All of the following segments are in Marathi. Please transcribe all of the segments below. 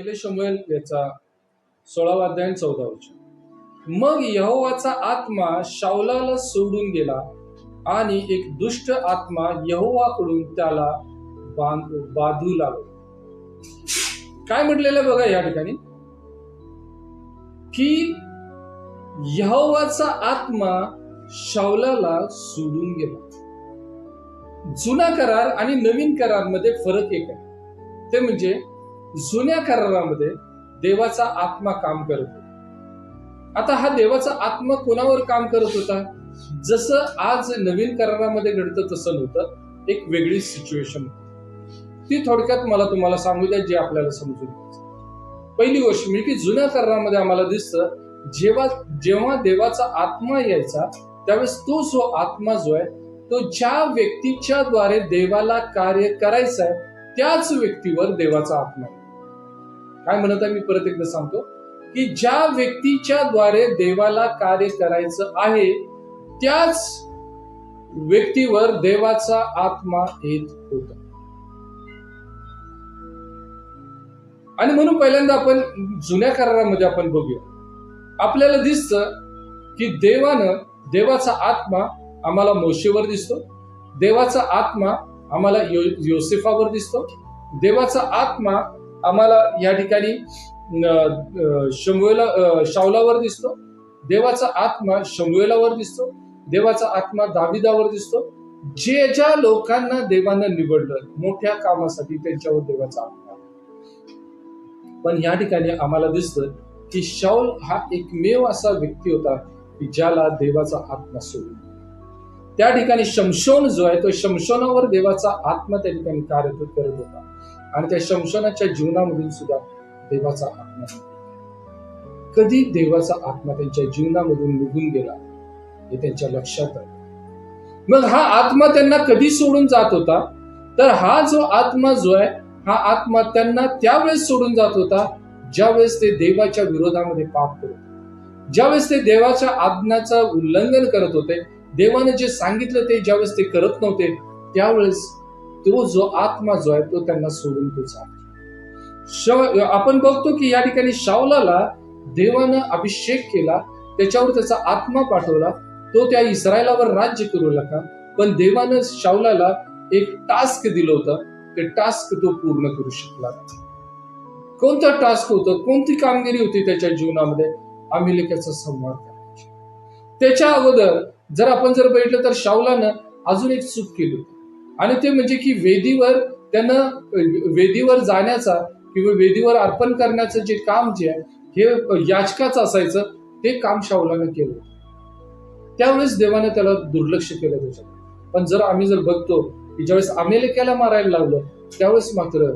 पहिले शमुएल याचा सोळावा अध्याय चौदा वचन. मग यहोवाचा आत्मा शावलाला सोडून गेला आणि एक दुष्ट आत्मा यहोवाकडून त्याला बांधू लागला. काय म्हटलेलं बघा या ठिकाणी? की यहोवाचा आत्मा शावलाला सोडून गेला. जुना करार आणि नवीन करारमध्ये फरक एक आहे. ते म्हणजे जुन्या करारामध्ये देवाचा आत्मा काम करत होता. आता हा देवाचा आत्मा कोणावर काम करत होता? जसं आज नवीन करारामध्ये घडतं तसं नव्हतं. एक वेगळी सिच्युएशन ती थोडक्यात मला तुम्हाला सांगू द्या जे आपल्याला समजून पहिली गोष्ट म्हणजे की जुन्या करारामध्ये आम्हाला दिसतं जेव्हा जेव्हा देवाचा आत्मा यायचा त्यावेळेस तो जो आत्मा जो आहे तो ज्या व्यक्तीच्या द्वारे देवाला कार्य करायचं आहे त्याच व्यक्तीवर देवाचा आत्मा आहे. काय म्हणत आहे मी परत एकदा सांगतो की ज्या व्यक्तीच्या द्वारे देवाला कार्य करायचं आहे त्याच व्यक्तीवर देवाचा आत्मा येत होता. आणि म्हणून पहिल्यांदा आपण जुन्या करारामध्ये आपण बघूया. आपल्याला दिसतं की देवानं देवाचा आत्मा आम्हाला मोशेवर दिसतो देवाचा आत्मा आम्हाला यो योसेफावर दिसतो देवाचा आत्मा आम्हाला या ठिकाणी शमुएला शावलावर दिसतो. देवाचा आत्मा शंभूलावर दिसतो. देवाचा आत्मा दाविदावर दिसतो. जे ज्या लोकांना देवानं निवडलं मोठ्या कामासाठी त्यांच्यावर देवाचा आत्मा पण या ठिकाणी आम्हाला दिसतं की शाऊल हा एकमेव असा व्यक्ती होता की ज्याला देवाचा आत्मा सोडून त्या ठिकाणी शमशोन जो आहे तो शमशोनावर देवाचा आत्मा त्या ठिकाणी कार्य करत होता. आणि त्या शमशानाच्या जीवनामधून सुद्धा देवाचा आत्मा कधी देवाचा आत्मा त्यांच्या जीवनामधून निघून गेला हे त्यांच्या लक्षात आलं मग हा आत्मा त्यांना कधी सोडून जात होता? तर हा जो आत्मा जो आहे हा आत्मा त्यांना त्यावेळेस सोडून जात होता ज्यावेळेस ते देवाच्या विरोधामध्ये पाप करत ज्यावेळेस ते देवाच्या आज्ञाचं उल्लंघन करत होते देवाने जे सांगितलं ते ज्यावेळेस ते करत नव्हते त्यावेळेस तो जो आत्मा जो आहे तो त्यांना सोडून तो जातो. आपण बघतो की या ठिकाणी शावलाला देवानं अभिषेक केला त्याच्यावर त्याचा आत्मा पाठवला तो त्या इस्रायलावर राज्य करू लागला पण देवानं शावलाला एक टास्क दिलं होतं ते टास्क तो पूर्ण करू शकला कोणता टास्क होतं? कोणती कामगिरी होती त्याच्या जीवनामध्ये? अमेरिकेचा संवाद करायचा. त्याच्या अगोदर जर आपण जर बघितलं तर शावलानं अजून एक चूक केली होती. आणि ते म्हणजे की वेदीवर त्यानं वेदीवर जाण्याचा किंवा वेदीवर अर्पण करण्याचं जे काम जे आहे हे याचकाच असायचं ते काम शावलानं केलं. त्यावेळेस देवाने त्याला दुर्लक्ष केलं त्याच्यात. पण जर आम्ही जर बघतो की ज्यावेळेस अमेरिकेला मारायला लावलं त्यावेळेस मात्र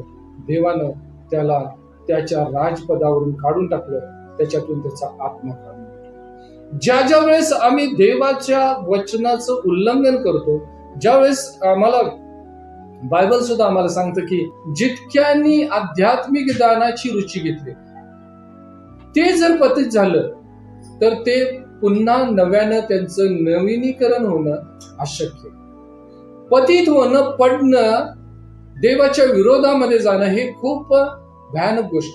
देवानं त्याला त्याच्या राजपदावरून काढून टाकलं त्याच्यातून त्याचा आत्मा काढून ज्या ज्या वेळेस आम्ही देवाच्या वचनाचं उल्लंघन करतो ज्यावेळेस आम्हाला बायबल सुद्धा आम्हाला सांगतं की जितक्यांनी आध्यात्मिक दानाची रुची घेतली ते जर पतित झालं तर ते पुन्हा नव्यानं त्यांचं नवीनीकरण होणं अशक्य. पतित होणं पडणं देवाच्या विरोधामध्ये जाणं हे खूप भयानक गोष्ट.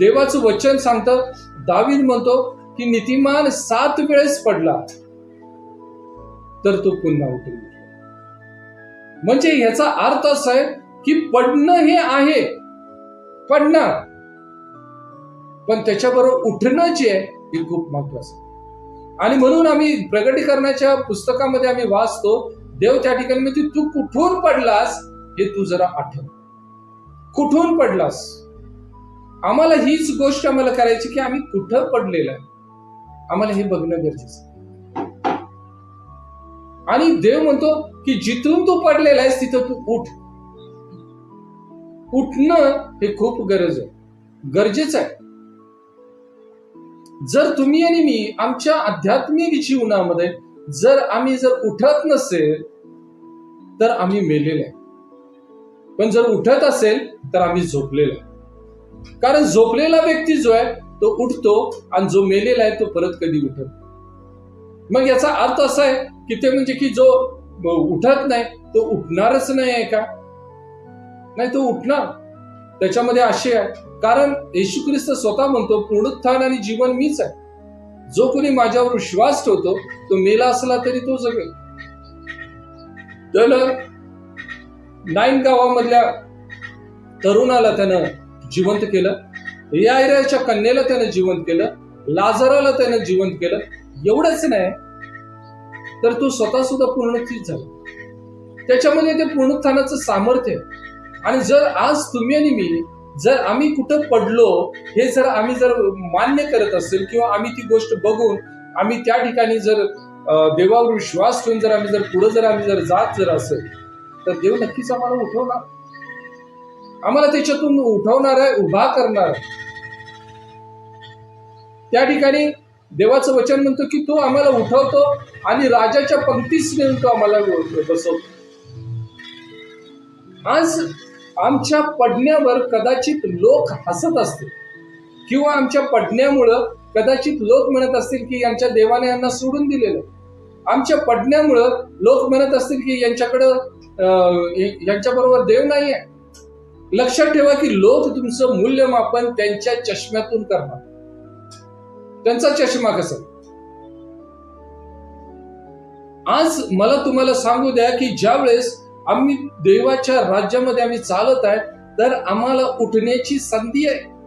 देवाचं वचन सांगतं दावीद म्हणतो की नीतिमान सात वेळेस पडला तर तो पुन्हा उठेल म्हणजे ह्याचा अर्थ असा आहे की पडणं हे आहे. पडणार. पण त्याच्याबरोबर उठणं जे आहे हे खूप महत्वाचं आहे. आणि म्हणून आम्ही प्रगटीकरणाच्या पुस्तकामध्ये आम्ही वाचतो देव त्या ठिकाणी म्हणजे तू कुठून पडलास? हे तू जरा आठव. कुठून पडलास? आम्हाला हीच गोष्ट आम्हाला करायची की आम्ही कुठं पडलेलं आहे? आम्हाला हे बघणं गरजेचं आणि देव म्हणतो की जिथून तू पडलेला आहेस तिथं तू उठ. उठणं हे खूप गरज आहे. गरजेचं आहे. जर तुम्ही आणि मी आमच्या आध्यात्मिक जीवनामध्ये जर आम्ही जर उठत नसेल तर आम्ही मेलेले आहे. पण जर उठत असेल तर आम्ही झोपलेलो आहे. कारण झोपलेला व्यक्ती जो आहे तो उठतो आणि जो मेलेला आहे तो परत कधी उठत मग याचा अर्थ असा आहे की ते म्हणजे की जो उठत नाही तो उठणारच नाही आहे का? नाही तो उठणार. त्याच्यामध्ये असे आहे. कारण येशू ख्रिस्त स्वतः म्हणतो पुनरुत्थान आणि जीवन मीच आहे. जो कोणी माझ्यावर विश्वास ठेवतो तो मेला असला तरी तो जगेल. तर नाईन गावामधल्या तरुणाला त्यानं जिवंत केलं. यायराच्या कन्येला त्यानं जिवंत केलं. लाजराला त्यानं जिवंत केलं. एवढंच नाही तर तो स्वतः सुद्धा पूर्णचित झाला. त्याच्यामध्ये ते पूर्णत्थानाचं सामर्थ्य आणि जर आज तुम्ही आणि मी जर आम्ही कुठं पडलो हे जर आम्ही जर मान्य करत असेल किंवा आम्ही ती गोष्ट बघून आम्ही त्या ठिकाणी जर देवावर विश्वास ठेवून जर आम्ही जर पुढे जर आम्ही जर जात जर असेल तर देव नक्कीच आम्हाला उठवणार. आम्हाला त्याच्यातून उठवणार आहे उभा करणार. आहे त्या ठिकाणी देवाचं वचन म्हणतो की तो आम्हाला उठवतो आणि राजाच्या पंक्तीस नेऊन तो आम्हाला बसवतो आज आमच्या पडण्यावर कदाचित लोक हसत असतील किंवा आमच्या पडण्यामुळं कदाचित लोक म्हणत असतील की यांच्या देवाने यांना सोडून दिलेलं. आमच्या पडण्यामुळं लोक म्हणत असतील की यांच्याकडं यांच्याबरोबर देव नाही आहे लक्षात ठेवा की लोक तुमचं मूल्यमापन त्यांच्या चष्म्यातून करणार त्यांचा चष्मा कसा? आज मला तुम्हाला सांगू द्या की ज्यावेळेस आम्ही देवाच्या राज्यामध्ये आम्ही चालत आहे तर आम्हाला उठण्याची संधी आहे.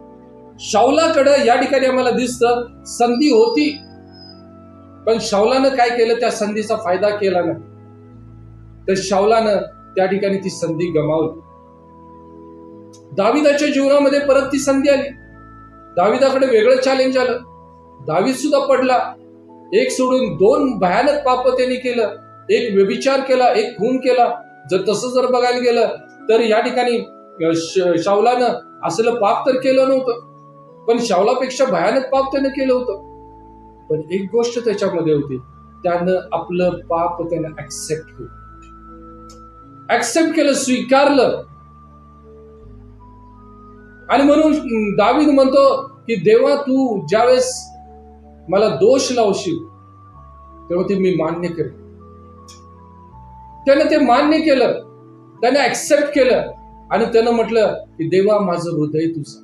शावलाकडं या ठिकाणी आम्हाला दिसतं संधी होती. पण शावलानं काय केलं? त्या संधीचा फायदा केला नाही. तर शावलानं त्या ठिकाणी ती संधी गमावली. दाविदाच्या जीवनामध्ये परत ती संधी आली. दाविदाकडे वेगळं चॅलेंज आलं. दावीत सुद्धा पडला. एक सोडून दोन भयानक पाप त्यांनी केलं. एक व्यभिचार केला एक खून केला. जर तसं जर बघायला गेलं तर या ठिकाणी शावलानं असलं पाप तर केलं नव्हतं. पण शावलापेक्षा भयानक पाप त्यानं केलं होतं. पण एक गोष्ट त्याच्यामध्ये होती त्यानं आपलं पाप त्यानं ऍक्सेप्ट केलं. ऍक्सेप्ट केलं स्वीकारलं. आणि म्हणून दावीद म्हणतो की देवा तू ज्यावेळेस मला दोष लावशील. तेव्हा ते मी मान्य करेन त्यानं ते मान्य केलं. त्याने ऍक्सेप्ट केलं. आणि त्यानं म्हटलं की देवा माझं हृदय तुझं.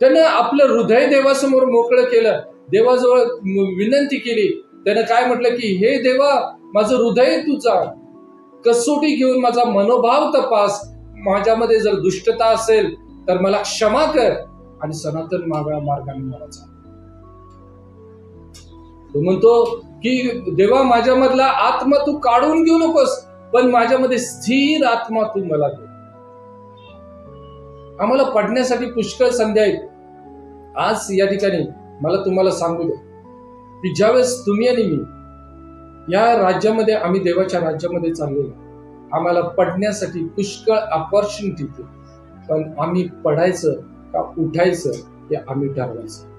त्यानं आपलं हृदय देवासमोर मोकळं केलं. देवाजवळ विनंती केली. त्यानं काय म्हटलं की हे देवा माझं हृदय तुझा कसोटी घेऊन माझा मनोभाव तपास. माझ्यामध्ये जर दुष्टता असेल तर मला क्षमा कर. आणि सनातन मागा मार्गाने मला चाल तो म्हणतो की देवा माझ्यामधला आत्मा तू काढून घेऊ नकोस पण माझ्यामध्ये स्थिर आत्मा तू मला दे. आम्हाला पडण्यासाठी पुष्कळ संधी आहेत. आज या ठिकाणी मला तुम्हाला सांगू द्या की ज्यावेळेस तुम्ही आणि मी या राज्यामध्ये आम्ही देवाच्या राज्यामध्ये चाललेलो आम्हाला पडण्यासाठी पुष्कळ अपॉर्च्युनिटी पण आम्ही पडायचं का उठायचं हे आम्ही ठरवायचं.